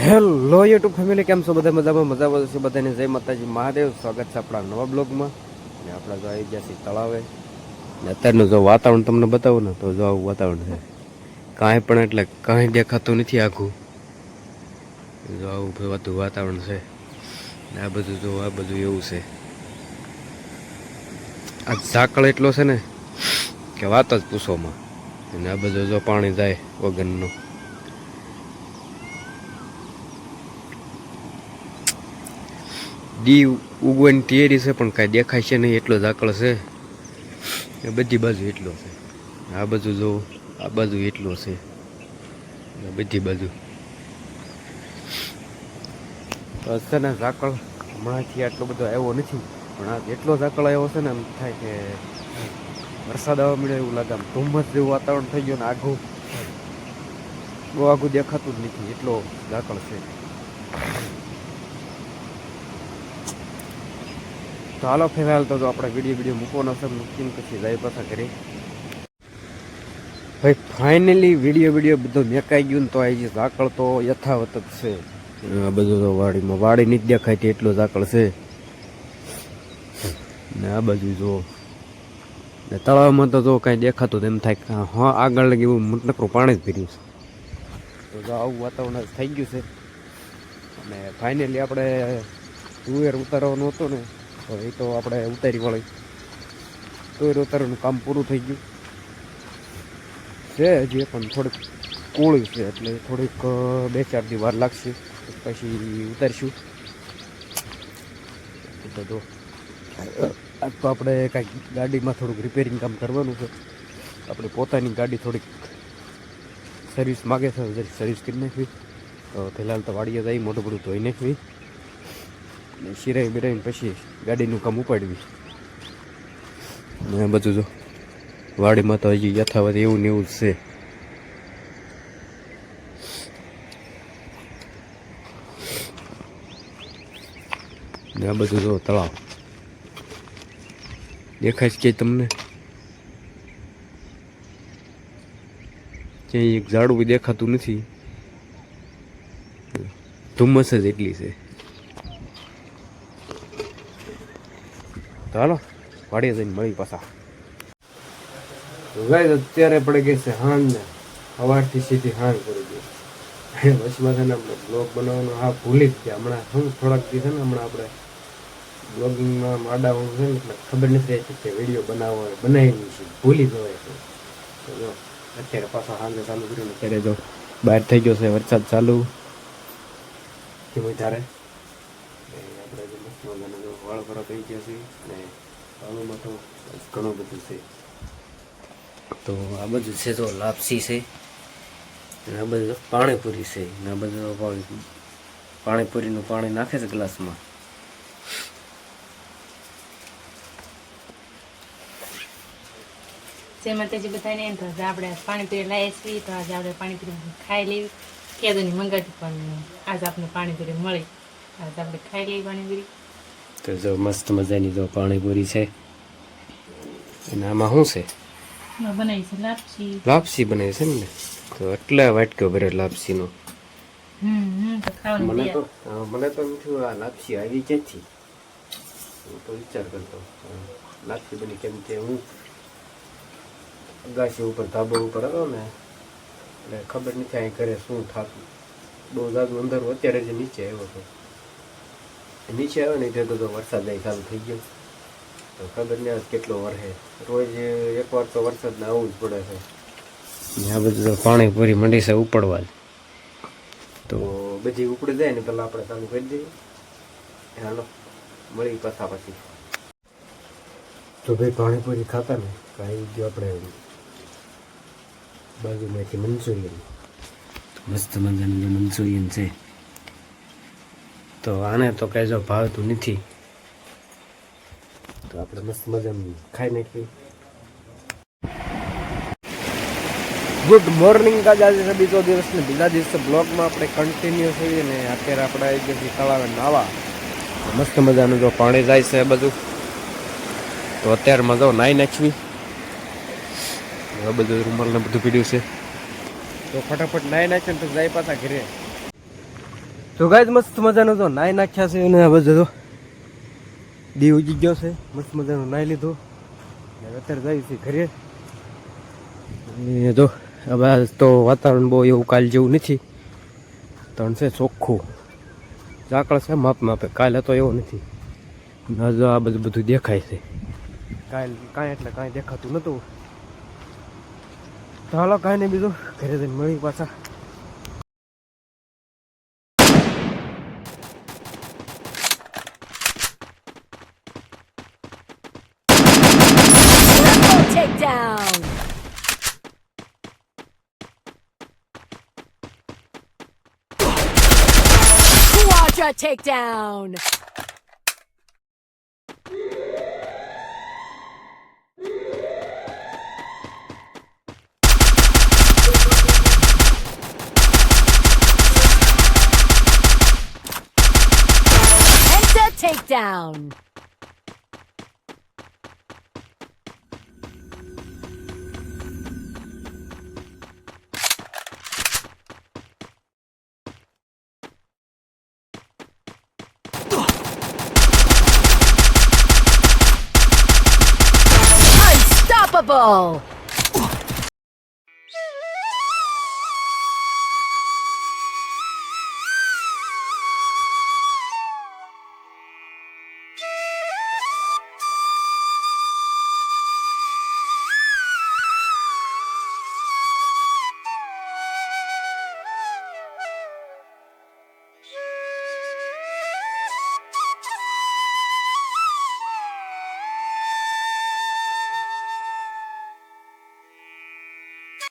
Hello YouTube family, કેમ છો? બધા મજામાં? મજામાં છે બધાને. જય માતાજી. મહાદેવ. સ્વાગત છે આપણા નવા બ્લોગમાં. ને આપણા જો આવી ગયા છીએ તળાવે. ને અત્યારનું જો વાતાવરણ તમને બતાવું ને, તો જો આવું વાતાવરણ છે. કાંઈ પણ એટલે કાંઈ દેખાતું નથી આખું. જો આવું બધું વાતાવરણ છે. ને આ બધું જો, આ બધું એવું છે. આ ઝાકળ એટલો છે ને, કે વાત જ પૂછોમાં. અને આ બધું જો પાણી જાય વગરનું. દી ઉગવાની તૈયારી છે, પણ કાંઈ દેખાય છે નહીં, એટલો ઝાકળ છે. એ બધી બાજુ એટલો છે. આ બાજુ જો, આ બાજુ એટલો છે. બધી બાજુ. તો છે ને ઝાકળ, હમણાંથી આટલો બધો આવ્યો નથી, પણ આ એટલો ઝાકળ આવ્યો છે ને, એમ થાય કે વરસાદ આવવા મળ્યો એવું લાગે. આમ ધુમ્મસ જેવું વાતાવરણ થઈ ગયું ને આઘું. બહુ આઘું દેખાતું જ નથી, એટલો ઝાકળ છે. તો હાલો ફિલહાલ તો જો આપણે વીડિયો વીડિયો મૂકવાનો છે મૂકીને પછી જાય પાછા ઘરે. ભાઈ ફાઇનલી વીડિયો વીડિયો બધો મેકાઈ ગયું ને તો આવી જે ઝાકળ તો યથાવત જ છે. બધું તો વાડીમાં વાડી નહીં દેખાય તે એટલો ઝાકળ છે. ને આ બાજુ જો, ને તળાવમાં તો જો કાંઈ દેખાતું એમ થાય કે હા, આગળ લગી એવું નકરું પાણી જ ભર્યું છે. તો જો આવું વાતાવરણ થઈ ગયું છે. અને ફાઇનલી આપણે તુવેર ઉતારવાનું હતું ને તો એ તો આપણે ઉતારી વળી. તોય ઉતારવાનું કામ પૂરું થઈ ગયું. છે હજી પણ થોડીક કોળી છે એટલે થોડીક બે ચાર દી વાર લાગશે. પછી ઉતારીશું. તો આજ તો આપણે કાંઈક ગાડીમાં થોડુંક રિપેરિંગ કામ કરવાનું છે. આપણે પોતાની ગાડી થોડીક સર્વિસ માગે છે સર્વિસ કરી નાખવી. તો ફિલહાલ તો વાડીએ જઈ મોટું બધું ધોઈ નાખવી. ને સિરાઈ બિરાઈને પછી ગાડીનું કામ ઉપાડવી ને બધું જો, વાડીમાં તો હજી યથાવત એવું ને એવું જ છે. ને આ બધું જો તળાવ. દેખાય છે કે તમને? ક્યાંય એક ઝાડવું દેખાતું નથી. ધુમ્મસ જ એટલી છે. તો હાલો, વાડીએ જઈને મળી પાછા. ગાય અત્યારે પડે ગઈ છે હાંજ. ને સવારથી સીધી હાંજ પડી ગઈ. વચમાં છે ને બ્લોગ બનાવવાનો. હા, ભૂલી જ ગયા. હમણાં શું થોડાક દી છે ને, હમણાં આપણે બ્લોગિંગમાં માડાવાનું છે ને, એટલે ખબર નથી રહેતી કે વીડિયો બનાવવો બનાવી છે. ભૂલી જવાય છે. તો જો, અત્યારે પાછા સાંજે ચાલુ કર્યું અત્યારે જો બહાર થઈ ગયો છે, વરસાદ ચાલુ. કેવું ધારે ને આપણે જે મસ્ત મજાનો જો વાળ ભરા થઈ ગયા છે અને વાળુમાં તો ઘણું બધું છે. તો આ બધું છે તો લાપસી છે અને આ બધું પાણીપુરી છે અને આ બધું પાણી પાણીપુરીનું પાણી નાખે છે ગ્લાસમાં. જેમાં માતાજી બધાને એમ તો આજે આપણે પાણીપુરી લાવીએ છીએ તો આજે આપણે પાણીપુરી ખાઈ લેવી. કેદોની મંગાવી પણ આજે આપણે પાણીપુરી મળી. આજે આપણે ખાઈ લેવી પાણીપુરી તો જો મસ્ત મજાની જો પાણીપુરી છે. અને આમાં શું છે? એમાં બનાવી છે લાપસી. લાપસી ને તો એટલા વાટક્યો ભરે લાપસીનો. મને તો મને તો એમ થયું આ લાપસી આવી ક્યાંથી હું તો વિચાર કરતો લાપસી બની કેમ કે હું અગાસી ઉપર ધાબો ઉપર હતો ને એટલે ખબર નથી અહીં ઘરે શું થતું. બહુ જાદુ અંદર અત્યારે જે નીચે આવ્યો હતો. નીચે આવ્યો ને તે તો વરસાદ નહીં ચાલુ થઈ ગયો. તો ખબર નહીં કેટલો વરસે. રોજ એકવાર તો વરસાદ ને આવવું જ પડે છે. આ બધું તો પાણી પૂરી મંડી છે ઉપડવા જ. તો બધી ઉપડી જાય ને પેલા આપણે ચાલુ કરી દઈએ. હાલો મળી પાછા પછી. તો ભાઈ પાણીપુરી ખાતા ને કાંઈ ગયો આપણે બાજુમાંથી મંચુરિયન. મસ્ત મજાનું જે મંચુરિયન છે. તો આને તો કઈ જો ભાવતું નથી. તો આપણે મસ્ત મજાનું ખાઈ નાખીએ. ગુડ મોર્નિંગ કાજ આજે છે બીજો દિવસ ને બીજા દિવસે બ્લોગમાં આપણે કન્ટિન્યુ થઈએ ને અત્યારે આપણે આવી ગયા તળાવે નાવા. મસ્ત મજાનું જો પાણી જાય છે બધું તો અત્યારે મજો નાઈ નાખવી. બધું રૂમાલ ને બધું પીડ્યું છે. તો ફટાફટ નાઈ નાખીને તો જાય પાછા ઘરે. તો ગાય મસ્ત મજાનો તો નાહી નાખ્યા છે અને આ બધું તો. દી ઉજી ગયો છે. મસ્ત મજાનો નાહી લીધો. અત્યારે જાય છે ઘરે. જો હવે તો વાતાવરણ બહુ એવું કાલ જેવું નથી. ત્રણ છે ચોખ્ખું. ઝાકળ છે માપ માપે. કાલે તો એવું નથી. હજુ આ બધું બધું દેખાય છે. કાલ કાંઈ એટલે કાંઈ દેખાતું નહોતું ચાલો કાંઈ નહીં બીજું. ઘરે જઈને મળી પાછા. Extra takedown. Extra takedown. Unstoppable!